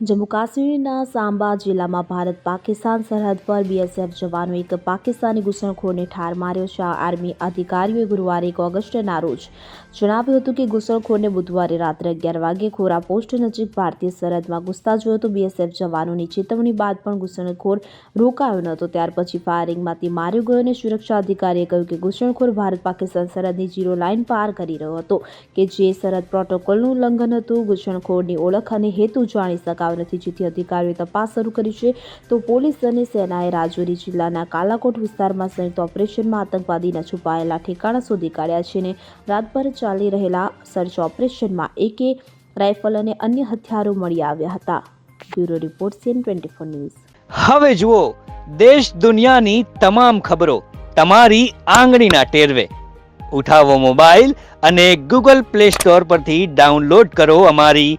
જમ્મુ કાશ્મીરના સાંબા જિલ્લામાં ભારત પાકિસ્તાન સરહદ પર બીએસએફ જવાનો એક પાકિસ્તાની ઘૂસણખોરને ઠાર માર્યો છે. આર્મી અધિકારીઓએ ગુરુવારે એક ઓગસ્ટના રોજ જણાવ્યું હતું કે ઘૂસણખોરને બુધવારે રાત્રે અગિયાર વાગ્યે ખોરા પોસ્ટ નજીક ભારતીય સરહદમાં ઘૂસતા જોયો તો બીએસએફ જવાનોની ચેતવણી બાદ પણ ઘૂસણખોર રોકાયો ન હતો. ત્યાર પછી ફાયરિંગમાં તે માર્યો ગયો અને સુરક્ષા અધિકારીએ કહ્યું કે ઘૂસણખોર ભારત પાકિસ્તાન સરહદની જીરો લાઇન પાર કરી રહ્યો હતો કે જે સરહદ પ્રોટોકોલનું ઉલ્લંઘન હતું. ઘૂસણખોરની ઓળખ અને હેતુ જાણી શકાયો નથી. જેથી અધિકારીઓએ તપાસ શરૂ કરી છે. તો પોલીસ અને સેનાએ રાજૌરી જિલ્લાના કાલાકોટ વિસ્તારમાં સંયુક્ત ઓપરેશનમાં આતંકવાદીના છુપાયેલા ઠેકાણા શોધી કાઢ્યા છે અને રાતભર ચાલી રહેલા સર્ચ ઓપરેશનમાં એકે રાઇફલ અને અન્ય હથિયારો મળી આવ્યા હતા. Bureau report CN twenty four news. હવે જુઓ, દેશ દુનિયાની તમામ ખબરો તમારી આંગળીના ટેરવે. ઉઠાવો મોબાઈલ અને ગૂગલ પ્લે સ્ટોર પરથી ડાઉનલોડ કરો અમારી